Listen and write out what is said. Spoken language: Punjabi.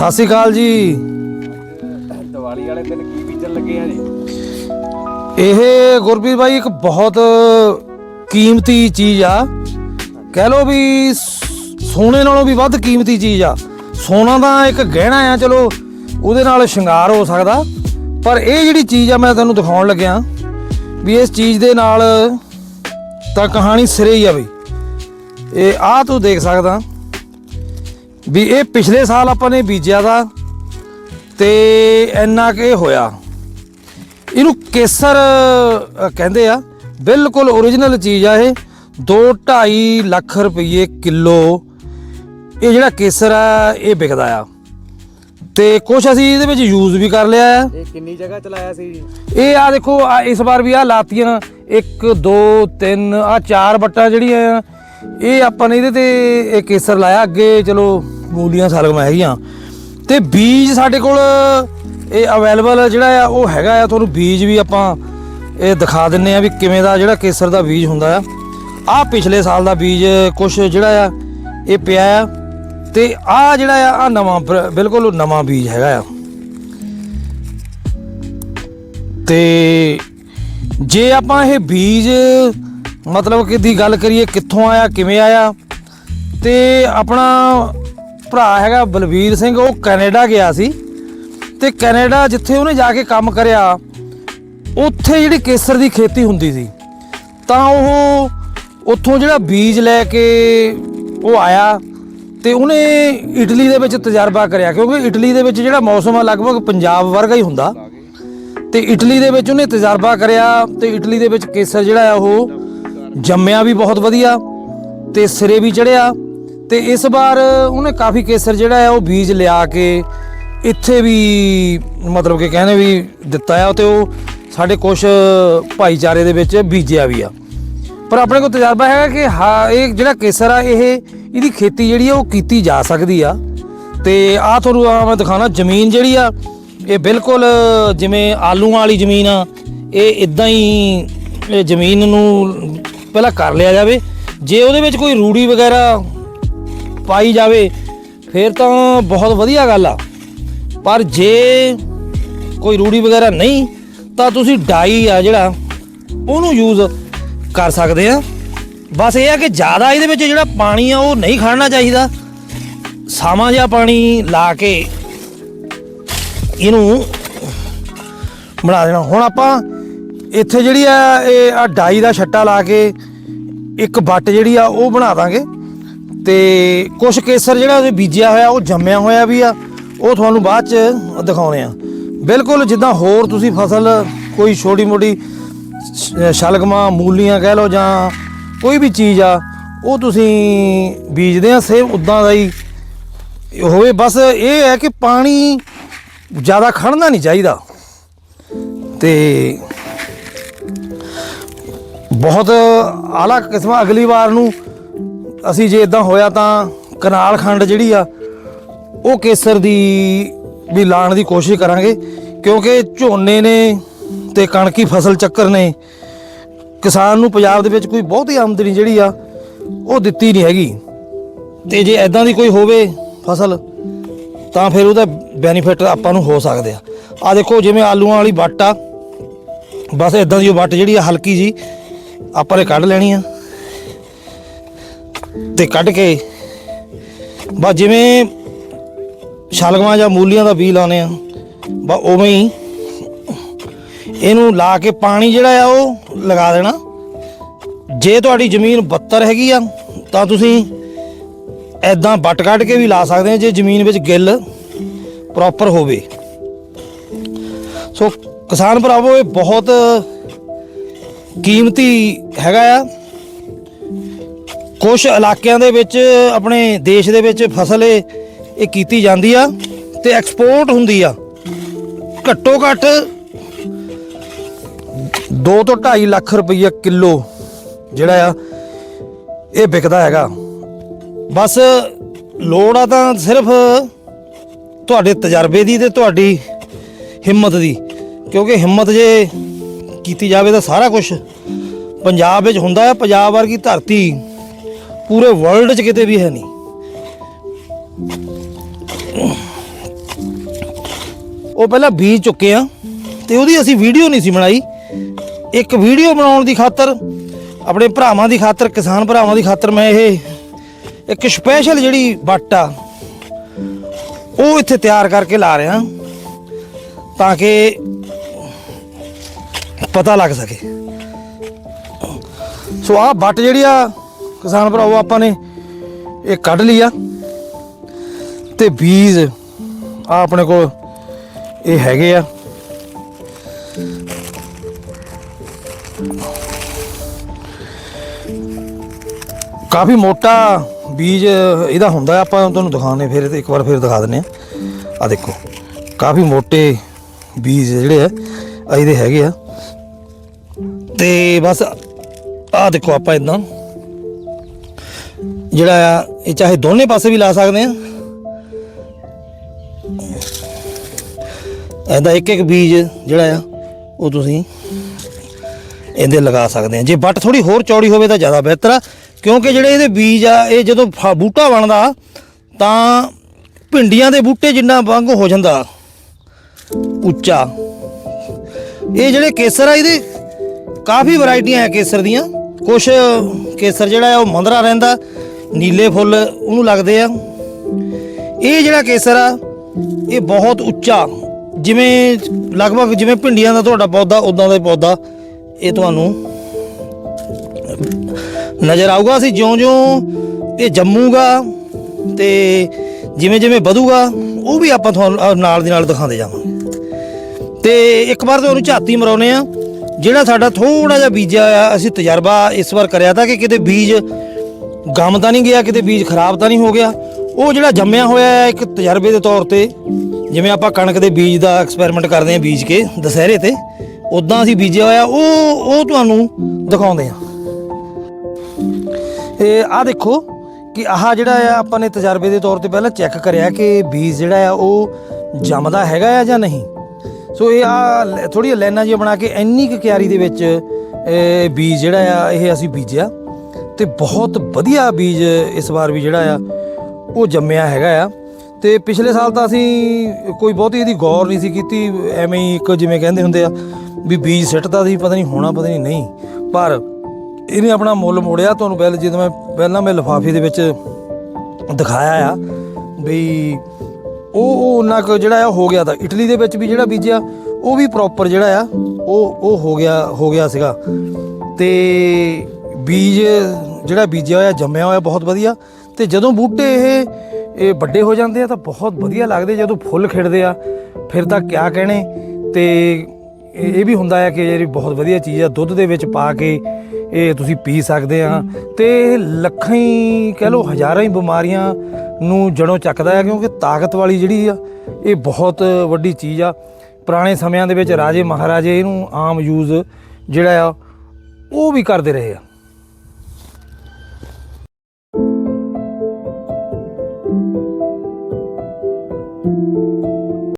ਸਤਿ ਸ਼੍ਰੀ ਅਕਾਲ ਜੀ। ਦੀਵਾਲੀ ਵਾਲੇ ਦਿਨ ਕੀ ਬੀਜਣ ਲੱਗੇ ਆ ਜੀ? ਇਹ ਗੁਰਪ੍ਰੀਤ ਭਾਈ ਇੱਕ ਬਹੁਤ ਕੀਮਤੀ ਚੀਜ਼ ਆ। ਕਹਿ ਲੋ ਵੀ ਸੋਨੇ ਨਾਲੋਂ ਵੀ ਵੱਧ ਕੀਮਤੀ ਚੀਜ਼ ਆ। ਸੋਨਾ ਤਾਂ ਇੱਕ ਗਹਿਣਾ ਆ ਚਲੋ ਉਹਦੇ ਨਾਲ ਸ਼ਿੰਗਾਰ ਹੋ ਸਕਦਾ। ਪਰ ਇਹ ਜਿਹੜੀ ਚੀਜ਼ ਆ ਮੈਂ ਤੁਹਾਨੂੰ ਦਿਖਾਉਣ ਲੱਗਿਆ ਵੀ ਇਸ ਚੀਜ਼ ਦੇ ਨਾਲ ਤਾਂ ਕਹਾਣੀ ਸਿਰੇ ਹੀ ਆ ਬਈ। ਇਹ ਆ ਤੂੰ ਦੇਖ ਸਕਦਾ। ਵੀ ਇਹ ਪਿਛਲੇ ਸਾਲ ਆਪਾਂ ਨੇ ਬੀਜਿਆ ਦਾ ਤੇ ਇੰਨਾ ਕਿ ਹੋਇਆ। ਇਹਨੂੰ ਕੇਸਰ ਕਹਿੰਦੇ ਆ ਬਿਲਕੁਲ origignal ਚੀਜ਼ ਆ ਇਹ। 2.5 ਲੱਖ ਰੁਪਏ ਕਿਲੋ ਇਹ ਜਿਹੜਾ ਕੇਸਰ ਆ ਇਹ ਵਿਕਦਾ ਆ। ਤੇ ਕੁਝ ਅਸੀਂ ਇਹਦੇ ਵਿੱਚ ਯੂਜ਼ ਵੀ ਕਰ ਲਿਆ ਆ। ਇਹ ਕਿੰਨੀ ਜਗ੍ਹਾ ਚਲਾਇਆ ਸੀ? ਇਹ ਆ ਦੇਖੋ ਇਸ ਵਾਰ ਵੀ ਆ ਲਾਤੀਆਂ। 1 2 3 ਆ ਚਾਰ ਬੱਟਾਂ ਜਿਹੜੀਆਂ ਆ ਇਹ ਆਪਾਂ ਨੇ ਇਹਦੇ ਤੇ ਇਹ ਕੇਸਰ ਲਾਇਆ ਅੱਗੇ, ਚਲੋ ਮੂਲੀਆਂ ਸਲਗਮ ਹੈਗੀਆਂ। ਤੇ ਬੀਜ ਸਾਡੇ ਕੋਲ, ਇਹ ਅਵੇਲੇਬਲ ਜਿਹੜਾ ਆ, ਉਹ ਹੈਗਾ ਆ, ਤੁਹਾਨੂੰ ਬੀਜ ਵੀ ਆਪਾਂ ਇਹ ਦਿਖਾ ਦਿੰਨੇ ਆ ਵੀ ਕਿਵੇਂ ਦਾ ਜਿਹੜਾ ਕੇਸਰ ਦਾ ਬੀਜ ਹੁੰਦਾ ਆ। ਆ ਪਿਛਲੇ ਸਾਲ ਦਾ ਬੀਜ ਕੁਛ ਜਿਹੜਾ ਆ, ਇਹ ਪਿਆ ਆ। ਤੇ ਆ ਜਿਹੜਾ ਆ ਆ ਨਵਾਂ ਬਿਲਕੁਲ ਨਵਾਂ ਬੀਜ ਹੈਗਾ ਆ। ਤੇ ਜੇ ਆਪਾਂ ਇਹ ਬੀਜ ਮਤਲਬ ਕਿ ਦੀ ਗੱਲ ਕਰੀਏ ਕਿੱਥੋਂ ਆਇਆ, ਕਿਵੇਂ ਆਇਆ? ਤੇ ਆਪਣਾ ਭਰਾ ਹੈਗਾ ਬਲਵੀਰ ਸਿੰਘ, ਉਹ ਕੈਨੇਡਾ ਗਿਆ ਸੀ। ਤੇ ਕੈਨੇਡਾ ਜਿੱਥੇ ਉਹਨੇ ਜਾ ਕੇ ਕੰਮ ਕਰਿਆ, ਉੱਥੇ ਜਿਹੜੀ ਕੇਸਰ ਦੀ ਖੇਤੀ ਹੁੰਦੀ ਸੀ, ਤਾਂ ਉਹ ਉੱਥੋਂ ਜਿਹੜਾ ਬੀਜ ਲੈ ਕੇ ਉਹ ਆਇਆ ਤੇ ਉਹਨੇ ਇਟਲੀ ਦੇ ਵਿੱਚ ਤਜਰਬਾ ਕਰਿਆ, ਕਿਉਂਕਿ ਇਟਲੀ ਦੇ ਵਿੱਚ ਜਿਹੜਾ ਮੌਸਮ ਆ ਲਗਭਗ ਪੰਜਾਬ ਵਰਗਾ ਹੀ ਹੁੰਦਾ। ਤੇ ਇਟਲੀ ਦੇ ਵਿੱਚ ਉਹਨੇ ਤਜਰਬਾ ਕਰਿਆ ਤੇ ਇਟਲੀ ਦੇ ਵਿੱਚ ਕੇਸਰ ਜਿਹੜਾ ਆ ਉਹ ਜੰਮਿਆ ਵੀ ਬਹੁਤ ਵਧੀਆ ਤੇ ਸਿਰੇ ਵੀ ਚੜਿਆ ਤੇ ਇਸ ਵਾਰ ਉਹਨੇ ਕਾਫੀ ਕੇਸਰ ਜਿਹੜਾ ਆ ਉਹ ਬੀਜ ਲਿਆ ਕੇ ਇੱਥੇ ਵੀ ਮਤਲਬ ਕਿ ਕਹਿੰਦੇ ਵੀ ਦਿੱਤਾ ਆ ਤੇ ਉਹ ਸਾਡੇ ਕੁਝ ਭਾਈਚਾਰੇ ਦੇ ਵਿੱਚ ਬੀਜਿਆ ਵੀ ਆ। ਪਰ ਆਪਣੇ ਕੋਲ ਤਜਰਬਾ ਹੈਗਾ ਕਿ ਹਾਂ ਇਹ ਜਿਹੜਾ ਕੇਸਰ ਆ, ਇਹ ਇਹਦੀ ਖੇਤੀ ਜਿਹੜੀ ਆ, ਉਹ ਕੀਤੀ ਜਾ ਸਕਦੀ ਆ। ਤੇ ਆ ਤੁਹਾਨੂੰ ਆਹ ਮੈਂ ਦਿਖਾਣਾ ਜ਼ਮੀਨ ਜਿਹੜੀ ਆ, ਇਹ ਬਿਲਕੁਲ ਜਿਵੇਂ ਆਲੂਆਂ ਵਾਲੀ ਜ਼ਮੀਨ ਆ, ਇਹ ਇਦਾਂ ਹੀ ਇਹ ਜ਼ਮੀਨ ਨੂੰ ਪਹਿਲਾਂ ਕਰ ਲਿਆ ਜਾਵੇ। ਜੇ ਉਹਦੇ ਵਿੱਚ ਕੋਈ ਰੂੜੀ ਵਗੈਰਾ ਪਾਈ ਜਾਵੇ, ਫਿਰ ਤਾਂ ਬਹੁਤ ਵਧੀਆ ਗੱਲ ਆ। ਪਰ ਜੇ ਕੋਈ ਰੂੜੀ ਵਗੈਰਾ ਨਹੀਂ, ਤਾਂ ਤੁਸੀਂ ਡਾਈ ਆ ਜਿਹੜਾ, ਉਹਨੂੰ ਯੂਜ਼ ਕਰ ਸਕਦੇ ਆ। ਬਸ ਇਹ ਆ ਕਿ ਜ਼ਿਆਦਾ ਇਹਦੇ ਵਿੱਚ ਜਿਹੜਾ ਪਾਣੀ ਆ, ਉਹ ਨਹੀਂ ਖੜਨਾ ਚਾਹੀਦਾ। ਸਾਵਾਂ ਜਿਹਾ ਪਾਣੀ ਲਾ ਕੇ ਇਹਨੂੰ ਬਣਾ ਦੇਣਾ। ਹੁਣ ਆਪਾਂ ਇੱਥੇ ਜਿਹੜੀ ਆ, ਇਹ ਆ ਡਾਈ ਦਾ ਛੱਟਾ ਲਾ ਕੇ ਇੱਕ ਵੱਟ ਜਿਹੜੀ ਆ, ਉਹ ਬਣਾ ਦਾਂਗੇ। ਤੇ ਕੁਝ ਕੇਸਰ ਜਿਹੜਾ ਉਹਦੇ ਬੀਜਿਆ ਹੋਇਆ, ਉਹ ਜੰਮਿਆ ਹੋਇਆ ਵੀ ਆ, ਉਹ ਤੁਹਾਨੂੰ ਬਾਅਦ ਚ ਦਿਖਾਉਣੇ ਆ। ਬਿਲਕੁਲ ਜਿੱਦਾਂ ਹੋਰ ਤੁਸੀਂ ਫਸਲ ਕੋਈ ਛੋਟੀ ਮੋਟੀ ਸ਼- ਸ਼ਲਗਮਾਂ, ਮੂਲੀਆਂ ਕਹਿ ਲਓ ਜਾਂ ਕੋਈ ਵੀ ਚੀਜ਼ ਆ, ਉਹ ਤੁਸੀਂ ਬੀਜਦੇ ਆ, ਸੇਮ ਉਦਾਂ ਦਾ ਹੀ ਹੋਵੇ। ਬਸ ਇਹ ਹੈ ਕਿ ਪਾਣੀ ਜ਼ਿਆਦਾ ਖੜਨਾ ਨਹੀਂ ਚਾਹੀਦਾ। ਤੇ ਬਹੁਤ ਆਲਾ ਕਿਸਮਾਂ ਅਗਲੀ ਵਾਰ ਨੂੰ ਅਸੀਂ ਜੇ ਇਦਾਂ ਹੋਇਆ ਤਾਂ ਕਨਾਲ ਖੰਡ ਜਿਹੜੀ ਆ, ਉਹ ਕੇਸਰ ਦੀ ਵੀ ਲਾਣ ਦੀ ਕੋਸ਼ਿਸ਼ ਕਰਾਂਗੇ, ਕਿਉਂਕਿ ਝੋਨੇ ਨੇ ਤੇ ਕਣਕੀ ਫਸਲ ਚੱਕਰ ਨੇ। ਕਿਸਾਨ ਨੂੰ ਪੰਜਾਬ ਦੇ ਵਿੱਚ ਕੋਈ ਬਹੁਤੀ ਆਮਦਨੀ ਜਿਹੜੀ ਆ, ਉਹ ਦਿੱਤੀ ਨਹੀਂ ਹੈਗੀ। ਤੇ ਜੇ ਐਦਾਂ ਦੀ ਕੋਈ ਹੋਵੇ ਫਸਲ, ਤਾਂ ਫਿਰ ਉਹਦਾ ਬੈਨੀਫਿਟ ਆਪਾਂ ਨੂੰ ਹੋ ਸਕਦੇ ਆ। ਆ ਦੇਖੋ, ਜਿਵੇਂ ਆਲੂਆਂ ਵਾਲੀ ਵੱਟ ਆ, ਬਸ ਇਦਾਂ ਦੀ ਉਹ ਵੱਟ ਜਿਹੜੀ ਆ ਹਲਕੀ ਜੀ ਆਪਾਂ ਨੇ ਕੱਢ ਲੈਣੀ ਆ। ਤੇ ਕੱਢ ਕੇ ਬਸ ਜਿਵੇਂ ਸ਼ਲਗਮਾਂ ਜਾਂ ਮੂਲੀਆਂ ਦਾ ਬੀਜ ਲਾਉਨੇ ਆ, ਬਸ ਉਵੇਂ ਹੀ ਇਹਨੂੰ ਲਾ ਕੇ ਪਾਣੀ ਜਿਹੜਾ ਆ ਉਹ ਲਗਾ ਦੇਣਾ। ਜੇ ਤੁਹਾਡੀ ਜ਼ਮੀਨ 72 ਹੈਗੀ ਆ, ਤਾਂ ਤੁਸੀਂ ਐਦਾਂ ਵੱਟ ਕੱਢ ਕੇ ਵੀ ਲਾ ਸਕਦੇ ਆ, ਜੇ ਜ਼ਮੀਨ ਵਿੱਚ ਗਿੱਲ ਪ੍ਰੋਪਰ ਹੋਵੇ। ਸੋ ਕਿਸਾਨ ਭਰਾਵੋ, ਇਹ ਬਹੁਤ ਕੀਮਤੀ ਹੈਗਾ ਆ। ਕੁਝ ਇਲਾਕਿਆਂ ਦੇ ਵਿੱਚ, ਆਪਣੇ ਦੇਸ਼ ਦੇ ਵਿੱਚ ਫਸਲ ਇਹ ਕੀਤੀ ਜਾਂਦੀ ਆ ਤੇ ਐਕਸਪੋਰਟ ਹੁੰਦੀ ਆ। ਘੱਟੋ ਘੱਟ 2 ਤੋਂ 2.5 ਲੱਖ ਰੁਪਈਆ ਕਿਲੋ ਜਿਹੜਾ ਆ, ਇਹ ਵਿਕਦਾ ਹੈਗਾ। ਬਸ ਲੋੜ ਆ ਤਾਂ ਸਿਰਫ ਤੁਹਾਡੇ ਤਜਰਬੇ ਦੀ ਤੇ ਤੁਹਾਡੀ ਹਿੰਮਤ ਦੀ। ਕਿਉਂਕਿ ਹਿੰਮਤ ਜੇ ਕੀਤੀ ਜਾਵੇ ਤਾਂ ਸਾਰਾ ਕੁਝ ਪੰਜਾਬ ਵਿੱਚ ਹੁੰਦਾ ਹੈ ਪੰਜਾਬ ਵਰਗੀ ਧਰਤੀ ਪੂਰੇ ਵਰਲਡ 'ਚ ਕਿਤੇ ਵੀ ਹੈ ਨਹੀਂ। ਉਹ ਪਹਿਲਾਂ ਬੀਜ ਚੁੱਕੇ ਆ ਤੇ ਉਹਦੀ ਅਸੀਂ ਵੀਡੀਓ ਨਹੀਂ ਸੀ ਬਣਾਈ। ਇੱਕ ਵੀਡੀਓ ਬਣਾਉਣ ਦੀ ਖਾਤਰ, ਆਪਣੇ ਭਰਾਵਾਂ ਦੀ ਖਾਤਰ, ਕਿਸਾਨ ਭਰਾਵਾਂ ਦੀ ਖਾਤਰ ਮੈਂ ਇਹ ਇੱਕ ਸਪੈਸ਼ਲ ਜਿਹੜੀ ਵੱਟ ਆ, ਉਹ ਇੱਥੇ ਤਿਆਰ ਕਰਕੇ ਲਾ ਰਿਹਾ। ਤਾਂ ਕਿ ਪਤਾ ਲੱਗ ਸਕੇ। ਸੋ ਆਹ ਵੱਟ ਜਿਹੜੀ ਆ, ਕਿਸਾਨ ਭਰਾਵੋ, ਆਪਾਂ ਨੇ ਇਹ ਕੱਢ ਲਈ ਆ। ਤੇ ਬੀਜ ਆ ਆਪਣੇ ਕੋਲ ਇਹ ਹੈਗੇ ਆ। ਕਾਫੀ ਮੋਟਾ ਬੀਜ ਇਹਦਾ ਹੁੰਦਾ ਆਪਾਂ ਤੁਹਾਨੂੰ ਦਿਖਾਉਣੇ ਫਿਰ ਇੱਕ ਵਾਰ ਫਿਰ ਦਿਖਾ ਦਿੰਨੇ ਆ ਆ ਦੇਖੋ, ਕਾਫੀ ਮੋਟੇ ਬੀਜ ਜਿਹੜੇ ਆ ਇਹਦੇ ਹੈਗੇ ਆ। ਤੇ ਬਸ ਆ ਦੇਖੋ ਆਪਾਂ ਇਦਾਂ। ਜਿਹੜਾ ਆ, ਇਹ ਚਾਹੇ ਦੋਨੇ ਪਾਸੇ ਵੀ ਲਾ ਸਕਦੇ ਆ। ਇਹਦਾ ਇੱਕ ਇੱਕ ਬੀਜ ਜਿਹੜਾ ਆ, ਉਹ ਤੁਸੀਂ ਇਹਦੇ ਲਗਾ ਸਕਦੇ ਆ। ਜੇ ਵੱਟ ਥੋੜੀ ਹੋਰ ਚੌੜੀ ਹੋਵੇ ਤਾਂ ਜ਼ਿਆਦਾ ਬਿਹਤਰ ਆ, ਕਿਉਂਕਿ ਜਿਹੜੇ ਇਹਦੇ ਬੀਜ ਆ, ਇਹ ਜਦੋਂ ਫ- ਬੂਟਾ ਬਣਦਾ, ਤਾਂ ਭਿੰਡੀਆਂ ਦੇ ਬੂਟੇ ਜਿੰਨਾ ਵਾਂਗ ਹੋ ਜਾਂਦਾ, ਉੱਚਾ। ਇਹ ਜਿਹੜੇ ਕੇਸਰ ਆ, ਇਹਦੇ ਕਾਫੀ ਵੈਰਾਈਟੀਆਂ ਹੈ ਕੇਸਰ ਦੀਆਂ। ਕੁਝ ਕੇਸਰ ਜਿਹੜਾ ਆ ਉਹ ਮੰਦਰਾ ਰਹਿੰਦਾ, ਨੀਲੇ ਫੁੱਲ ਉਹਨੂੰ ਲੱਗਦੇ ਆ। ਇਹ ਜਿਹੜਾ ਕੇਸਰ ਆ, ਇਹ ਬਹੁਤ ਉੱਚਾ। ਜਿਵੇਂ ਲਗਭਗ ਜਿਵੇਂ ਭਿੰਡੀਆਂ ਦਾ ਤੁਹਾਡਾ ਪੌਦਾ ਉਦਾਂ ਦਾ ਪੌਦਾ ਇਹ ਤੁਹਾਨੂੰ ਨਜ਼ਰ ਆਊਗਾ। ਅਸੀਂ ਜਿਉਂ-ਜਿਉਂ ਇਹ ਜੰਮੂਗਾ ਤੇ ਜਿਵੇਂ ਜਿਵੇਂ ਵਧੂਗਾ, ਉਹ ਵੀ ਆਪਾਂ ਤੁਹਾਨੂੰ ਨਾਲ ਦੀ ਨਾਲ ਦਿਖਾਉਂਦੇ ਜਾਵਾਂਗੇ। ਤੇ ਇੱਕ ਵਾਰ ਤੁਹਾਨੂੰ ਝਾਤੀ ਮਰਾਉਨੇ ਆ। ਜਿਹੜਾ ਸਾਡਾ ਥੋੜਾ ਜਿਹਾ ਬੀਜਿਆ ਆ, ਅਸੀਂ ਤਜਰਬਾ ਇਸ ਵਾਰ ਕਰਿਆ ਤਾਂ ਕਿ ਕਿਤੇ ਬੀਜ ਗਮ ਤਾਂ ਨਹੀਂ ਗਿਆ, ਕਿਤੇ ਬੀਜ ਖਰਾਬ ਤਾਂ ਨਹੀਂ ਹੋ ਗਿਆ। ਉਹ ਜਿਹੜਾ ਜੰਮਿਆ ਹੋਇਆ ਹੈ ਇੱਕ ਤਜਰਬੇ ਦੇ ਤੌਰ ਤੇ, ਜਿਵੇਂ ਆਪਾਂ ਕਣਕ ਦੇ ਬੀਜ ਦਾ ਐਕਸਪੈਰੀਮੈਂਟ ਕਰਦੇ ਹਾਂ ਬੀਜ ਕੇ ਦੁਸਹਿਰੇ ਤੇ ਉਦਾਂ ਅਸੀਂ ਬੀਜਿਆ ਹੋਇਆ, ਉਹ ਉਹ ਤੁਹਾਨੂੰ ਦਿਖਾਉਂਦੇ ਆ ਇਹ ਆ ਦੇਖੋ ਕਿ ਆਹ ਜਿਹੜਾ ਆ, ਆਪਾਂ ਨੇ ਤਜਰਬੇ ਦੇ ਤੌਰ ਤੇ ਪਹਿਲਾਂ ਚੈੱਕ ਕਰਿਆ ਕਿ ਬੀਜ ਜਿਹੜਾ ਆ, ਉਹ ਜੰਮਦਾ ਹੈਗਾ ਆ ਜਾਂ ਨਹੀਂ। ਸੋ ਇਹ ਆ ਥੋੜੀ ਲਾਈਨਾਂ ਜਿਹੀਆਂ ਬਣਾ ਕੇ ਇੰਨੀ ਕੁ ਕਿਆਰੀ ਦੇ ਵਿੱਚ ਬੀਜ ਜਿਹੜਾ ਆ, ਇਹ ਅਸੀਂ ਬੀਜਿਆ ਤੇ ਬਹੁਤ ਵਧੀਆ ਬੀਜ ਇਸ ਵਾਰ ਵੀ ਜਿਹੜਾ ਆ, ਉਹ ਜੰਮਿਆ ਹੈਗਾ ਆ। ਤੇ ਪਿਛਲੇ ਸਾਲ ਤਾਂ ਅਸੀਂ ਕੋਈ ਬਹੁਤੀ ਇਹਦੀ ਗੌਰ ਨਹੀਂ ਸੀ ਕੀਤੀ, ਐਵੇਂ ਹੀ ਇੱਕ ਜਿਵੇਂ ਕਹਿੰਦੇ ਹੁੰਦੇ ਆ, ਵੀ ਬੀਜ ਸਿੱਟਦਾ ਸੀ, ਪਤਾ ਨਹੀਂ ਹੋਣਾ, ਪਤਾ ਨਹੀਂ ਨਹੀਂ। ਪਰ ਇਹਨੇ ਆਪਣਾ ਮੁੱਲ ਮੋੜਿਆ, ਤੁਹਾਨੂੰ ਪਹਿਲਾਂ ਜਦੋਂ ਮੈਂ ਪਹਿਲਾਂ ਮੈਂ ਲਿਫਾਫੇ ਦੇ ਵਿੱਚ ਦਿਖਾਇਆ ਆ, ਵੀ ਉਹ ਉਹ ਉਹਨਾਂ ਕੁ ਜਿਹੜਾ ਆ ਹੋ ਗਿਆ ਤਾਂ। ਇਟਲੀ ਦੇ ਵਿੱਚ ਵੀ ਜਿਹੜਾ ਬੀਜਿਆ, ਉਹ ਵੀ ਪ੍ਰੋਪਰ ਜਿਹੜਾ ਆ, ਉਹ ਉਹ ਹੋ ਗਿਆ ਹੋ ਗਿਆ ਸੀਗਾ। ਤੇ ਬੀਜ ਜਿਹੜਾ ਬੀਜਿਆ ਹੋਇਆ, ਜੰਮਿਆ ਹੋਇਆ ਬਹੁਤ ਵਧੀਆ। ਤੇ ਜਦੋਂ ਬੂਟੇ ਇਹ ਇਹ ਵੱਡੇ ਹੋ ਜਾਂਦੇ ਆ, ਤਾਂ ਬਹੁਤ ਵਧੀਆ ਲੱਗਦੇ। ਜਦੋਂ ਫੁੱਲ ਖਿੜਦੇ ਆ, ਫਿਰ ਤਾਂ ਕਿਆ ਕਹਿਣੇ। ਤੇ ਇਹ ਵੀ ਹੁੰਦਾ ਹੈ ਕਿ ਜਿਹੜੀ ਬਹੁਤ ਵਧੀਆ ਚੀਜ਼ ਆ, ਦੁੱਧ ਦੇ ਵਿੱਚ ਪਾ ਕੇ ਇਹ ਤੁਸੀਂ ਪੀ ਸਕਦੇ ਆ। ਤੇ ਇਹ ਲੱਖਾਂ ਹੀ, ਕਹਿ ਲਓ ਹਜ਼ਾਰਾਂ ਹੀ ਬਿਮਾਰੀਆਂ ਨੂੰ ਜੜੋਂ ਚੱਕਦਾ ਹੈ ਕਿਉਂਕਿ ਤਾਕਤ ਵਾਲੀ ਜਿਹੜੀ ਆ, ਇਹ ਬਹੁਤ ਵੱਡੀ ਚੀਜ਼ ਆ। ਪੁਰਾਣੇ ਸਮਿਆਂ ਦੇ ਵਿੱਚ ਰਾਜੇ ਮਹਾਰਾਜੇ ਇਹਨੂੰ ਆਮ ਯੂਜ਼ ਜਿਹੜਾ ਆ, ਉਹ ਵੀ ਕਰਦੇ ਰਹੇ ਆ।